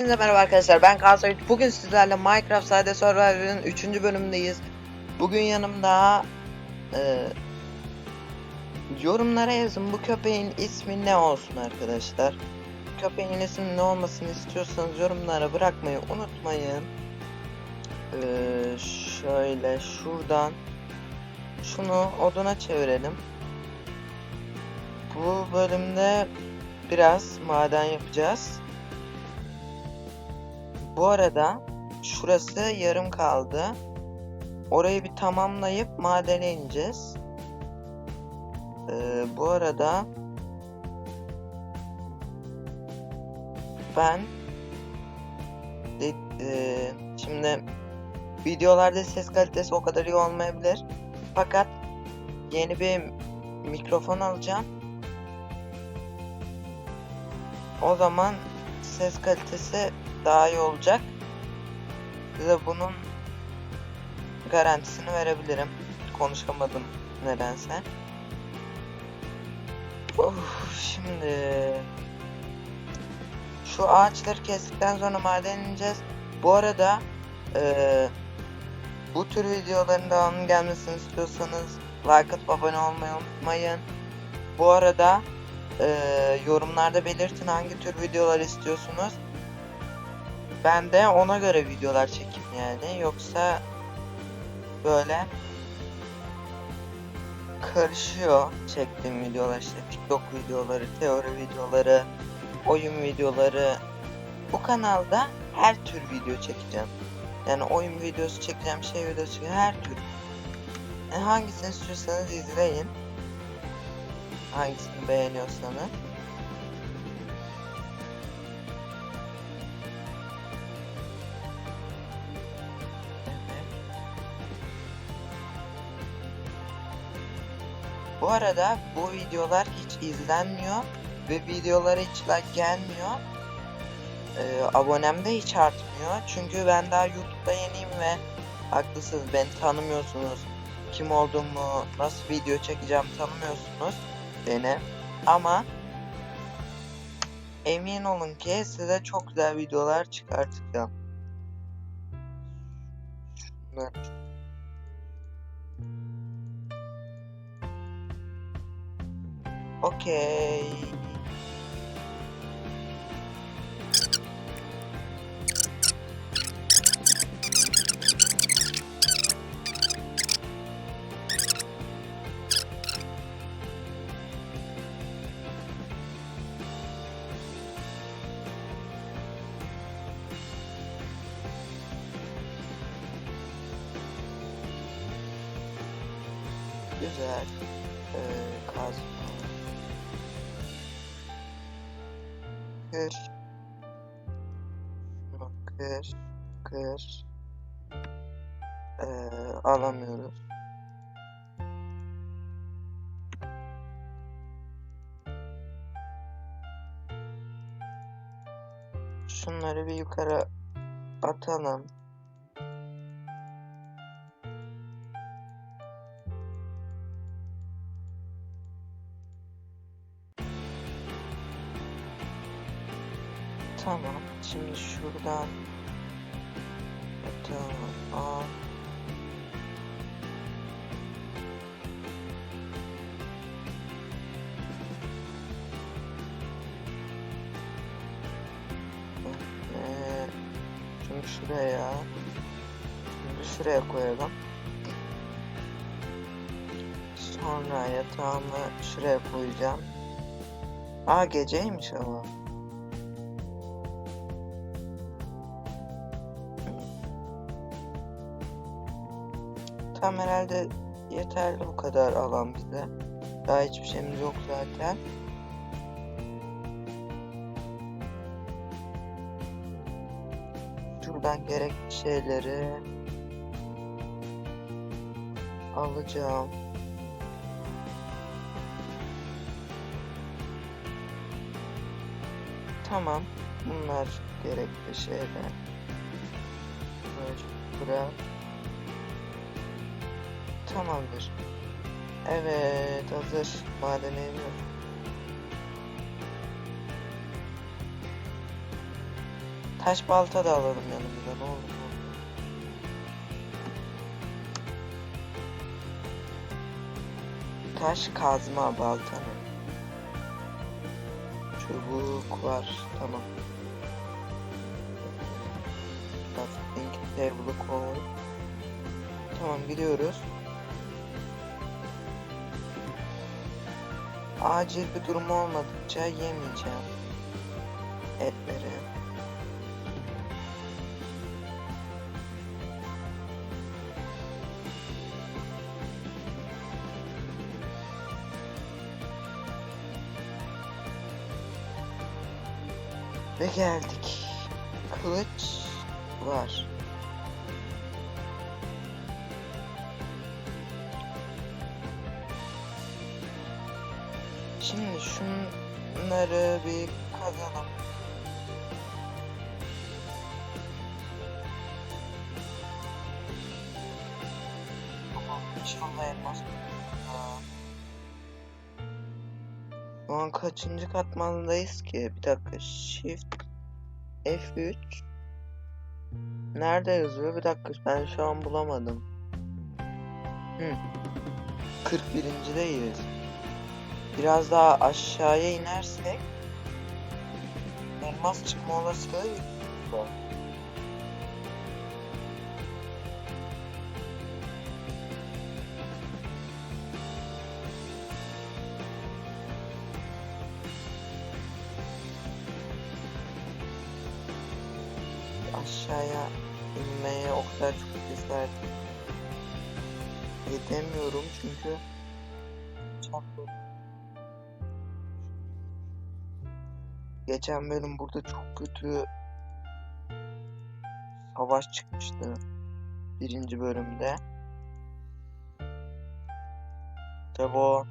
Hepinize merhaba arkadaşlar ben Kaan Bugün sizlerle Minecraft Sade Survivor'ın 3. bölümündeyiz. Bugün yanımda e, yorumlara yazın bu köpeğin ismi ne olsun arkadaşlar. Köpeğin ismi ne olmasını istiyorsanız yorumlara bırakmayı unutmayın. E, şöyle şuradan şunu oduna çevirelim. Bu bölümde biraz maden yapacağız. Bu arada şurası yarım kaldı. Orayı bir tamamlayıp madene ineceğiz. Ee, bu arada ben e, şimdi videolarda ses kalitesi o kadar iyi olmayabilir. Fakat yeni bir mikrofon alacağım. O zaman ses kalitesi daha iyi olacak. Size bunun garantisini verebilirim. Konuşamadım nedense. Of, şimdi şu ağaçları kestikten sonra maden ineceğiz. Bu arada eee, bu tür videoların devamının gelmesini istiyorsanız like atıp abone olmayı unutmayın. Bu arada eee, yorumlarda belirtin hangi tür videolar istiyorsunuz. Ben de ona göre videolar çekeyim yani. Yoksa böyle karışıyor çektiğim videolar işte TikTok videoları, teori videoları, oyun videoları. Bu kanalda her tür video çekeceğim. Yani oyun videosu çekeceğim, şey videosu çekeceğim, her tür. Yani hangisini istiyorsanız izleyin. Hangisini beğeniyorsanız. Bu arada bu videolar hiç izlenmiyor ve videolara hiç like gelmiyor. Ee, abonem de hiç artmıyor. Çünkü ben daha YouTube'da yeniyim ve haklısınız beni tanımıyorsunuz. Kim olduğumu, nasıl video çekeceğim tanımıyorsunuz beni. Ama emin olun ki size çok güzel videolar çıkartacağım. Şunlar. Okey. Güzel. Kır. Ee, alamıyoruz. Şunları bir yukarı atalım. Tamam. Şimdi şuradan Aa geceymiş ama. Tam herhalde yeterli bu kadar alan bize. Daha hiçbir şeyimiz yok zaten. Şuradan gerekli şeyleri alacağım. Tamam. Bunlar gerekli şeyler. Böyle bırak. Tamamdır. Evet hazır. Madene. Taş balta da alalım yanımıza ne olur. Taş kazma baltanı. Çubuk var. Tamam. Crafting table koy. Tamam gidiyoruz. Acil bir durum olmadıkça yemeyeceğim geldik. Kılıç var. Şimdi şunları bir kazalım. İnşallah elmas. Şu an kaçıncı katmandayız ki? Bir dakika. Shift F3 Nerede yazıyor? Bir dakika ben şu an bulamadım. Hı. 41.deyiz. Biraz daha aşağıya inersek elmas çıkma olasılığı yüksek çok Geçen bölüm burada çok kötü savaş çıkmıştı. Birinci bölümde. Tabi o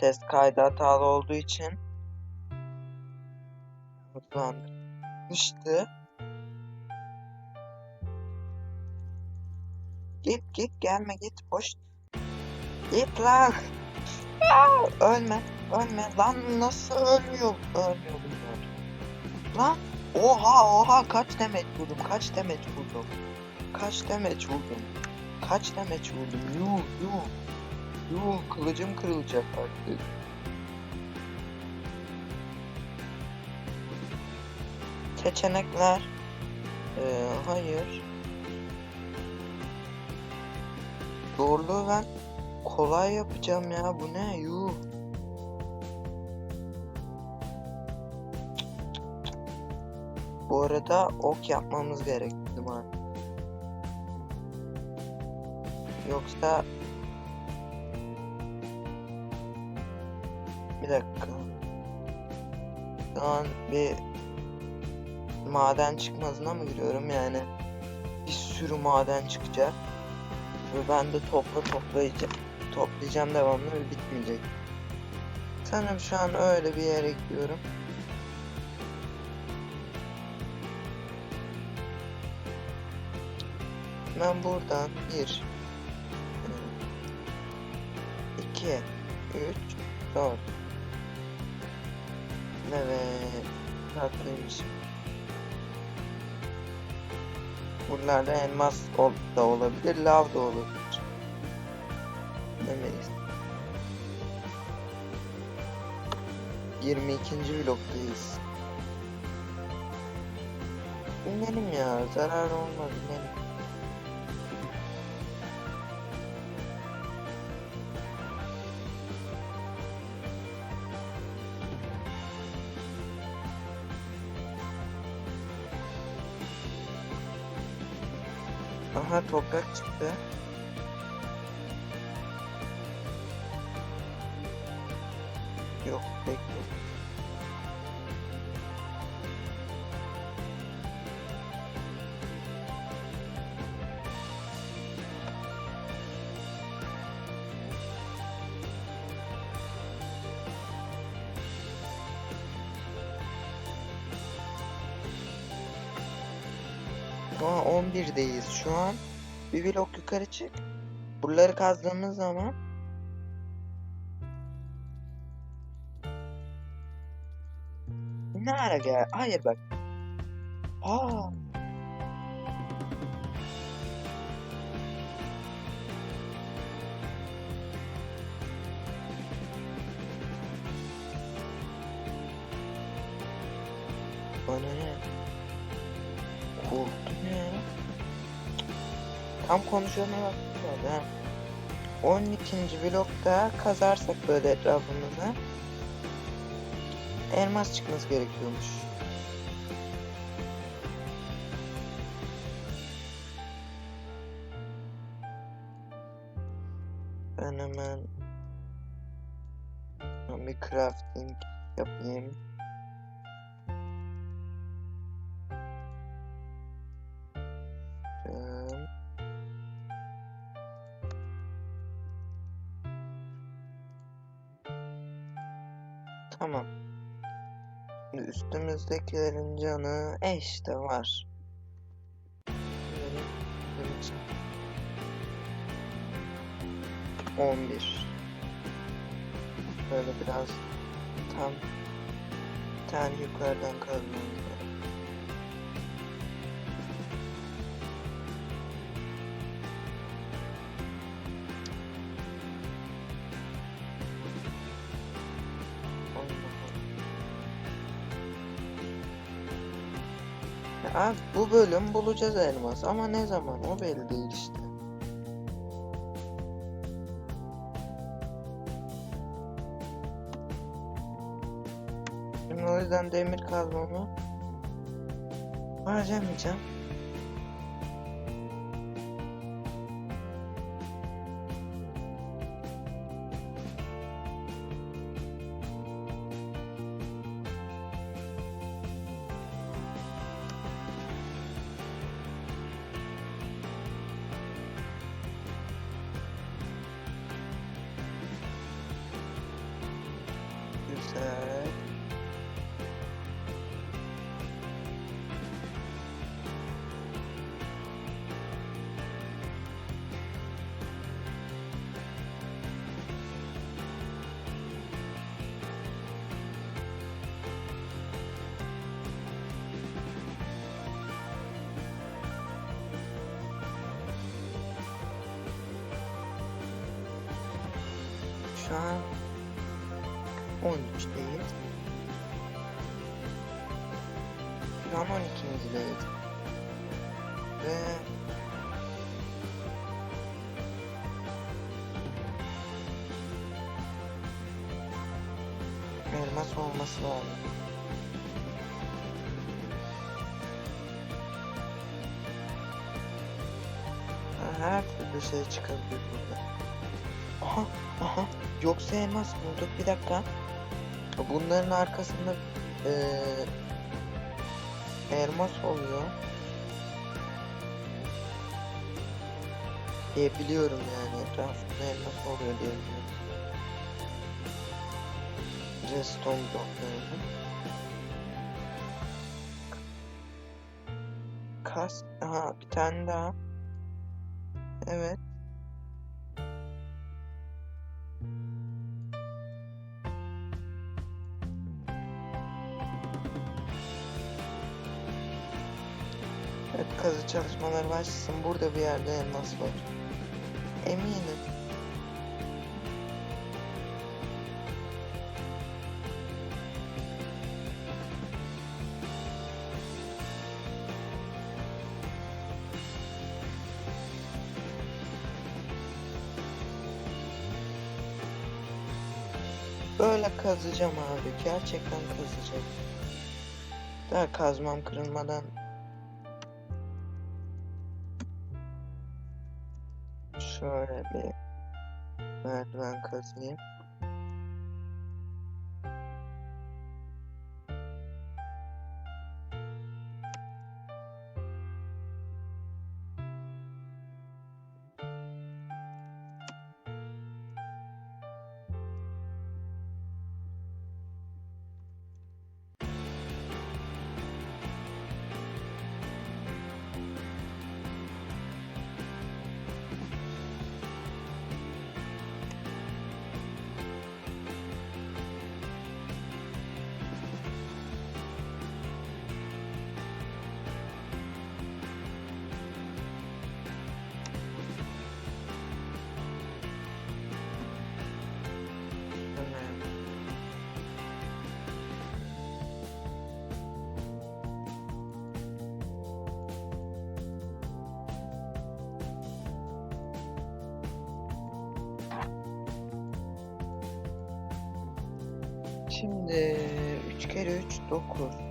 ses kaydı hatalı olduğu için hızlandırmıştı. Git git gelme git boş. Git lan. Ölme ölme lan nasıl ölmüyor ölmüyor bunlar. Lan oha oha kaç demet vurdum kaç demet vurdum. Kaç demet vurdum. Kaç demet vurdum yuh yuh. Yuh kılıcım kırılacak artık. Seçenekler. Ee, hayır. Zorluğu ben kolay yapacağım ya. Bu ne? Yuh. Bu arada ok yapmamız gerekti mi? Yoksa bir dakika. Şu an bir maden çıkmazına mı giriyorum yani? Bir sürü maden çıkacak. Ve ben de topla toplayacağım. Toplayacağım devamlı ve bitmeyecek. Sanırım şu an öyle bir yere gidiyorum. Ben buradan bir, iki, üç, dört. Evet, haklıymışım. Buralarda elmas da olabilir, lav da olabilir. Demeyiz. 22. bloktayız. İnelim ya, zarar olmaz inelim. Aha toprak çıktı. Aa 11'deyiz şu an. Bir blok yukarı çık. Buraları kazdığımız zaman Ne ara gel? Hayır bak. Aa. Bana ne? Korktum ya. Tam baktılar ha. 12. blokta kazarsak böyle etrafımıza elmas çıkması gerekiyormuş. Ben hemen bir crafting yapayım. Üstümüzdekilerin canı e işte var. Kıracağım. 11 Böyle biraz tam bir tane yukarıdan kazmamız Abi bu bölüm bulacağız elmas ama ne zaman o belli değil işte. Şimdi o yüzden demir kazmamı harcamayacağım. Güzel. 12'mizdeyiz. Ve elmas olması lazım. Her türlü şey çıkabilir burada. Aha, aha. Yoksa elmas bulduk. Bir dakika. Bunların arkasında eee elmas oluyor. Diye biliyorum yani etrafında elmas oluyor diye biliyorum. Redstone bloklarını. Kas, aha bir tane daha. Evet. Çalışmaları başlasın. Burada bir yerde elmas var. Eminim. Böyle kazacağım abi. Gerçekten kazacağım. Daha kazmam kırılmadan Şöyle bir merdiven kazayım. Şimdi? 3 kere 3 9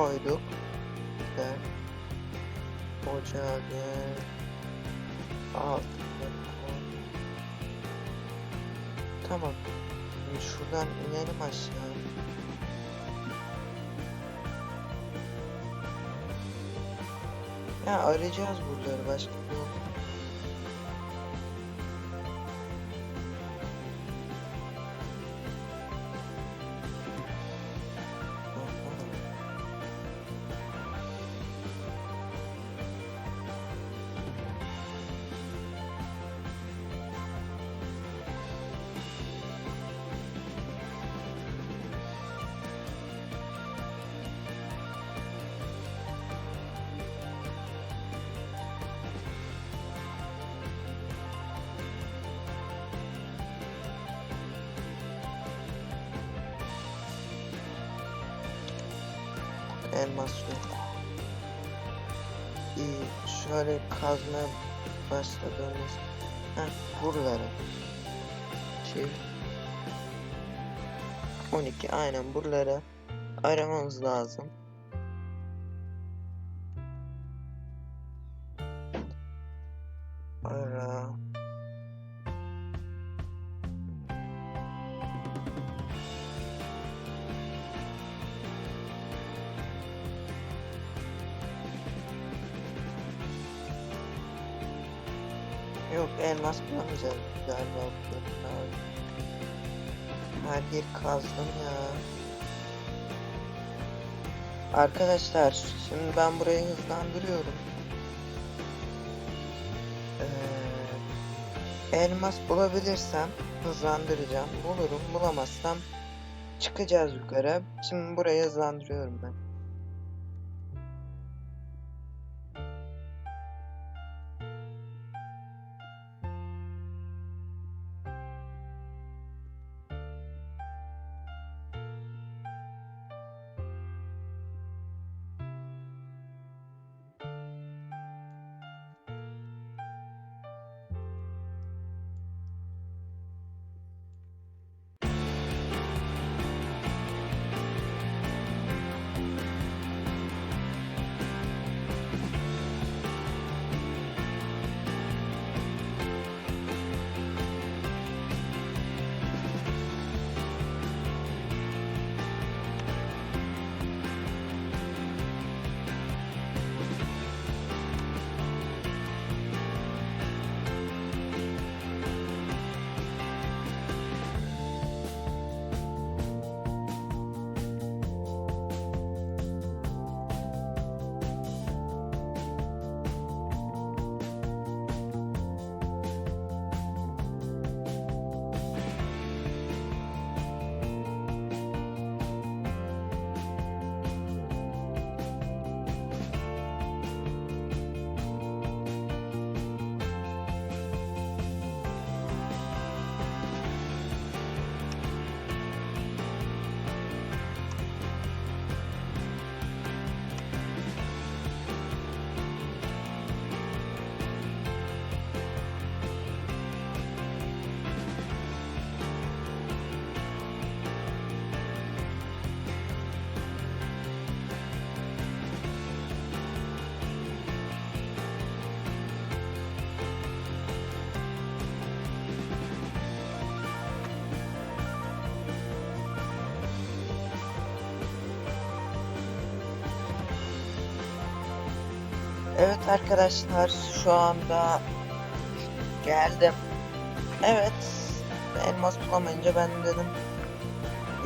koyduk. Güzel. Ocağı altına. Tamam. Şimdi şuradan inelim aşağı. Ya arayacağız buraları başka bir Elmas yok. İyi. Şöyle kazmaya başladığımız Heh, buraları. Çevir. 12 aynen buraları aramamız lazım. Yok elmas bulamayacağız galiba. Her yeri kazdım ya. Arkadaşlar şimdi ben burayı hızlandırıyorum. Ee, elmas bulabilirsem hızlandıracağım. Bulurum bulamazsam çıkacağız yukarı. Şimdi burayı hızlandırıyorum ben. Evet arkadaşlar şu anda geldim. Evet elmas bulamayınca ben dedim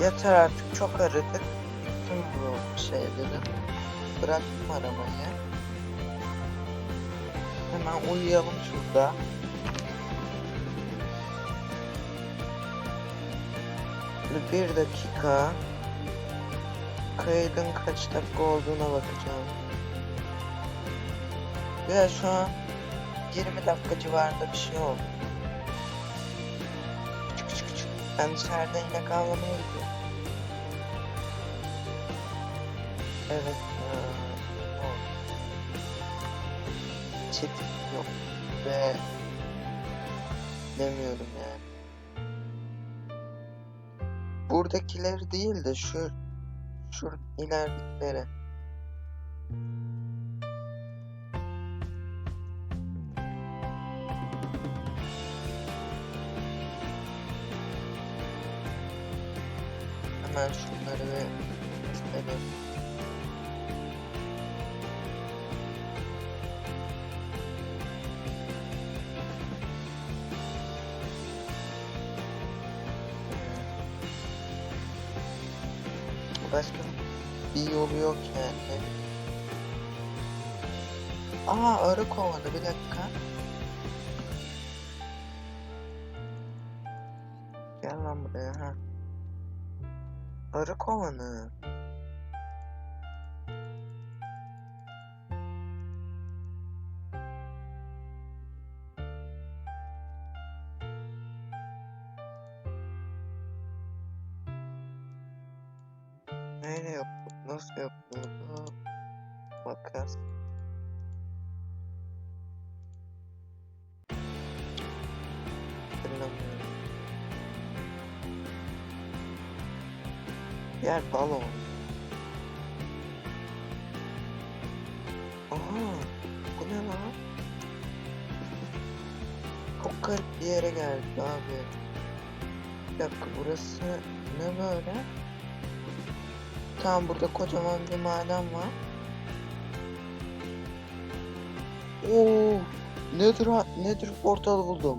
yeter artık çok aradık. Bittim bu şey dedim. Bıraktım aramayı. Hemen uyuyalım şurada. Bir dakika. kaydın kaç dakika olduğuna bakacağım. Ya şu an 20 dakika civarında bir şey oldu. Küçük küçük küçük. Ben dışarıda inek avlamaya gidiyorum. Evet. Çift yok. Ve demiyorum yani. Buradakileri değil de şu şu ileridekileri. Hemen şunları bir Kovanı. Neyle yapıldı? Nasıl yapıldı? Makas. Yer balon. Aha, bu ne lan? Çok garip bir yere geldik abi. Bir dakika burası ne böyle? Tamam burada kocaman bir maden var. Oo, nedir nedir portalı buldum.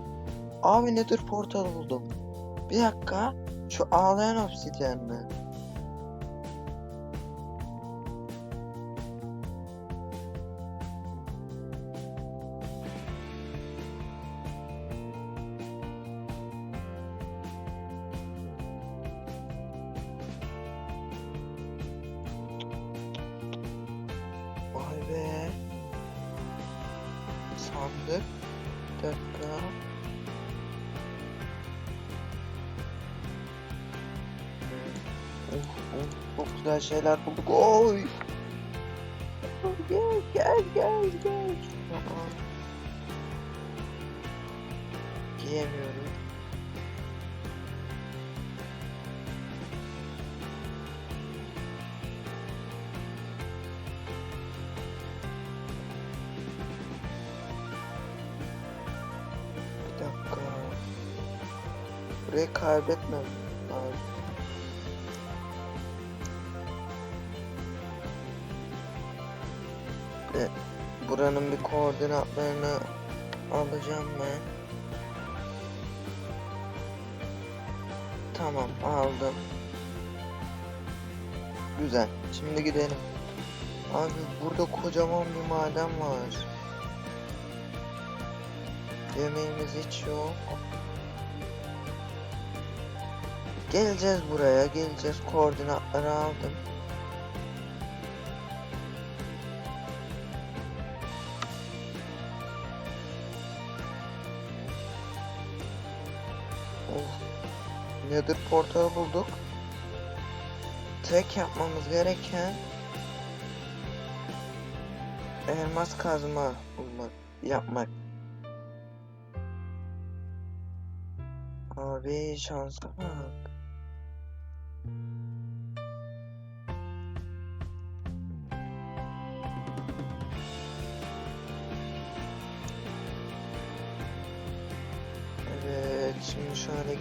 Abi nedir portalı buldum. Bir dakika. Şu ağlayan obsidyen mi? Şeyler bulduk. Oy. Gel gel gel gel. Aa. Giyemiyorum. Bir dakika. Burayı kaybetmem Ve buranın bir koordinatlarını alacağım ben. Tamam aldım. Güzel. Şimdi gidelim. Abi burada kocaman bir maden var. Yemeğimiz hiç yok. Geleceğiz buraya, geleceğiz. Koordinatları aldım. Of. Nether portalı bulduk. Tek yapmamız gereken elmas kazma bulmak, yapmak. Abi şansa bak.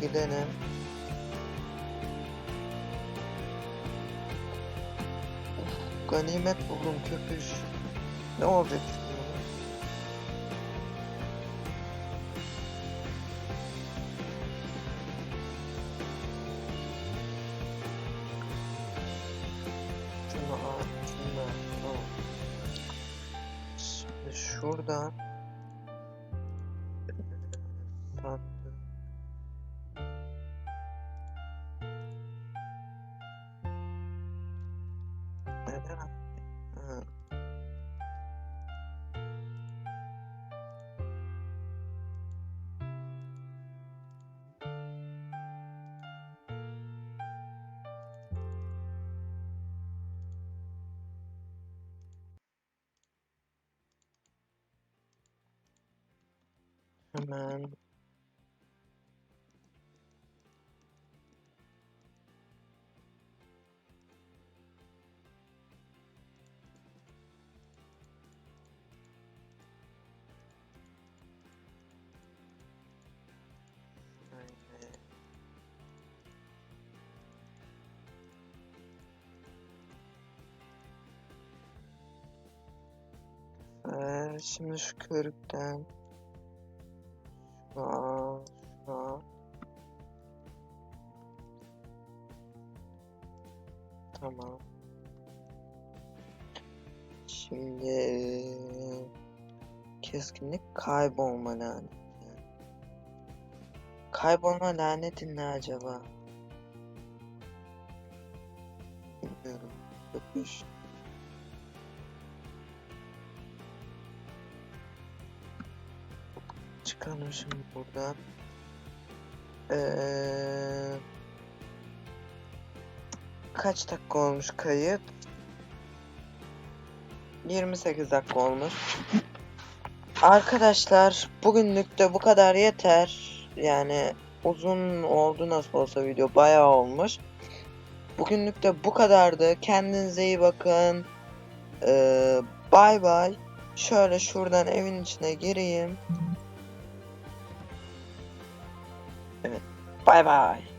Gidelim. Uf, ganimet buldum köpüş. Ne olacak şimdi? Şunu al, şunu al. Şimdi şuradan Hemen. Ee, şimdi şu körükten Tamam. Şimdi keskinlik kaybolma laneti. Kaybolma laneti ne acaba? Bilmiyorum. Yokmuş. Çıkalım şimdi buradan. Ee, kaç dakika olmuş kayıt? 28 dakika olmuş. Arkadaşlar bugünlük de bu kadar yeter. Yani uzun oldu nasıl olsa video bayağı olmuş. Bugünlük de bu kadardı. Kendinize iyi bakın. Ee, bay. Şöyle şuradan evin içine gireyim. Evet. Bay bay.